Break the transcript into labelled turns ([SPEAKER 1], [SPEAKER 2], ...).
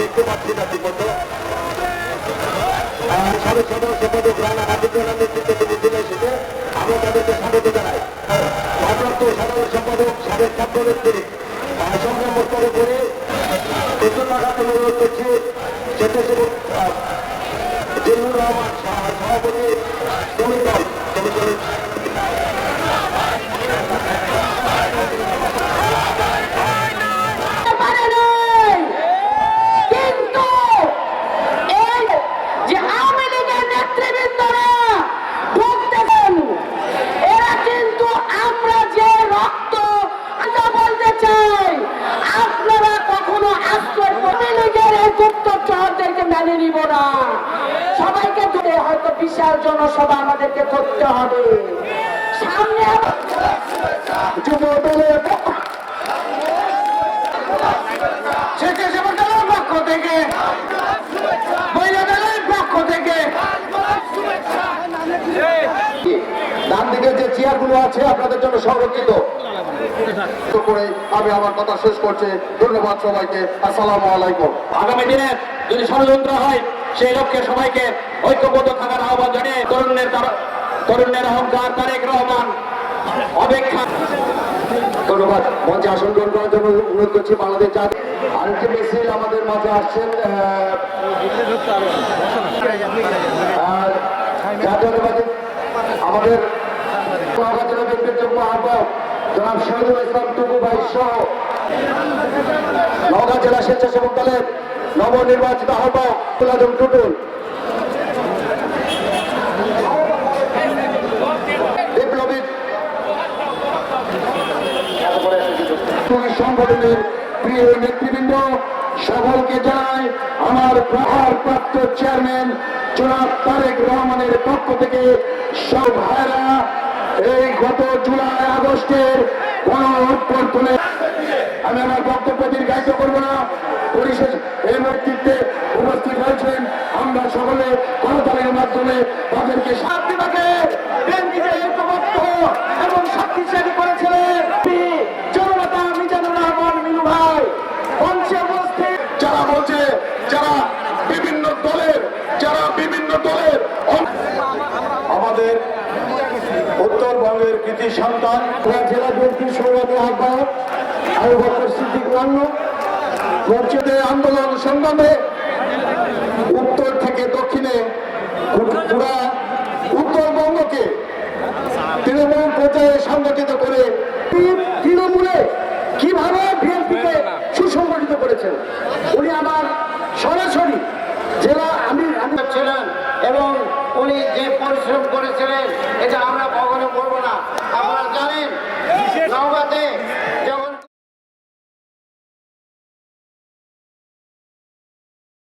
[SPEAKER 1] দেখতে পাচ্ছি না মতো। সাবেক সাধারণ সম্পাদক রানা হাবিবুল্লাহ নেতৃত্বে একটি মিছিল এসেছে। আমরা তাদেরকে স্বাগত জানাই। ভারপ্রাপ্ত সাধারণ সম্পাদক সাবেক ছাত্রনেত্রী সংগ্রাম মোস্তফা করে প্রচুর টাকা অনুরোধ করছি। স্বেচ্ছাসেবক জিল্লুর রহমান সভাপতি শ্রমিক দল
[SPEAKER 2] আপনারা কখনো আশ্রয় এই গুপ্ত চহরদেরকে মেনে নিব না। সবাইকে ধরে হয়তো বিশাল জনসভা আমাদেরকে করতে হবে। সামনে
[SPEAKER 1] যুব দলের পক্ষ স্বেচ্ছাসেবক দলের পক্ষ থেকে মহিলা দলের পক্ষ থেকে ডান দিকে যে চেয়ারগুলো আছে আপনাদের জন্য সংরক্ষিত। করে আমি আমার কথা শেষ করছি। ধন্যবাদ সবাইকে। আসসালামু আলাইকুম।
[SPEAKER 3] আগামী দিনে যদি ষড়যন্ত্র হয় সেই লক্ষ্যে সবাইকে ঐক্যবদ্ধ থাকার আহ্বান জানিয়ে তরুণের তরুণের অহংকার তারেক রহমান অপেক্ষা।
[SPEAKER 1] ধন্যবাদ। মঞ্চে আসন গ্রহণ করার জন্য অনুরোধ করছি বাংলাদেশ জাতি আরেকটি মিছিল আমাদের মাঝে আসছেন আমাদের সভাপতি ব্যক্তির যোগ্য আহ্বায়ক নবনির্বাচিত আহ্বায়ক টুটুল সংগঠনের প্রিয় নেতৃবৃন্দ সকলকে জানাই আমার প্রহার প্রাপ্ত চেয়ারম্যান জনাব তারেক রহমানের পক্ষ থেকে সব আগস্টের উৎপর তুলে আমি আমার বক্তব্য দীর্ঘায়িত করব না। পরিশেষ এই নেতৃত্বে উপস্থিত হয়েছেন আমরা সকলে গণতালির মাধ্যমে তাদেরকে সাত বিভাগে বিএনপিকে ঐক্যবদ্ধ এবং শক্তিশালী করেছিলেন জননেতা মিজানুর রহমান মিনু ভাই মঞ্চে উপস্থিত যারা বলছে যারা বিভিন্ন দলের যারা বিভিন্ন দলের অং- আমাদের উত্তরবঙ্গের কৃতি সন্তান জেলা বিএনপির সৌরভ আহ্বায়ক আবু বকর সিদ্দিক মসজিদে আন্দোলন সংগ্রামে উত্তর থেকে দক্ষিণে পুরা উত্তরবঙ্গকে তৃণমূল পর্যায়ে সংগঠিত করে তৃণমূলে কীভাবে বিএনপিকে সুসংগঠিত করেছেন? উনি আমার সরাসরি জেলা আমি
[SPEAKER 4] ছিলেন এবং উনি যে পরিশ্রম করেছিলেন এটা আমরা কখনো বলব না। আপনারা জানেন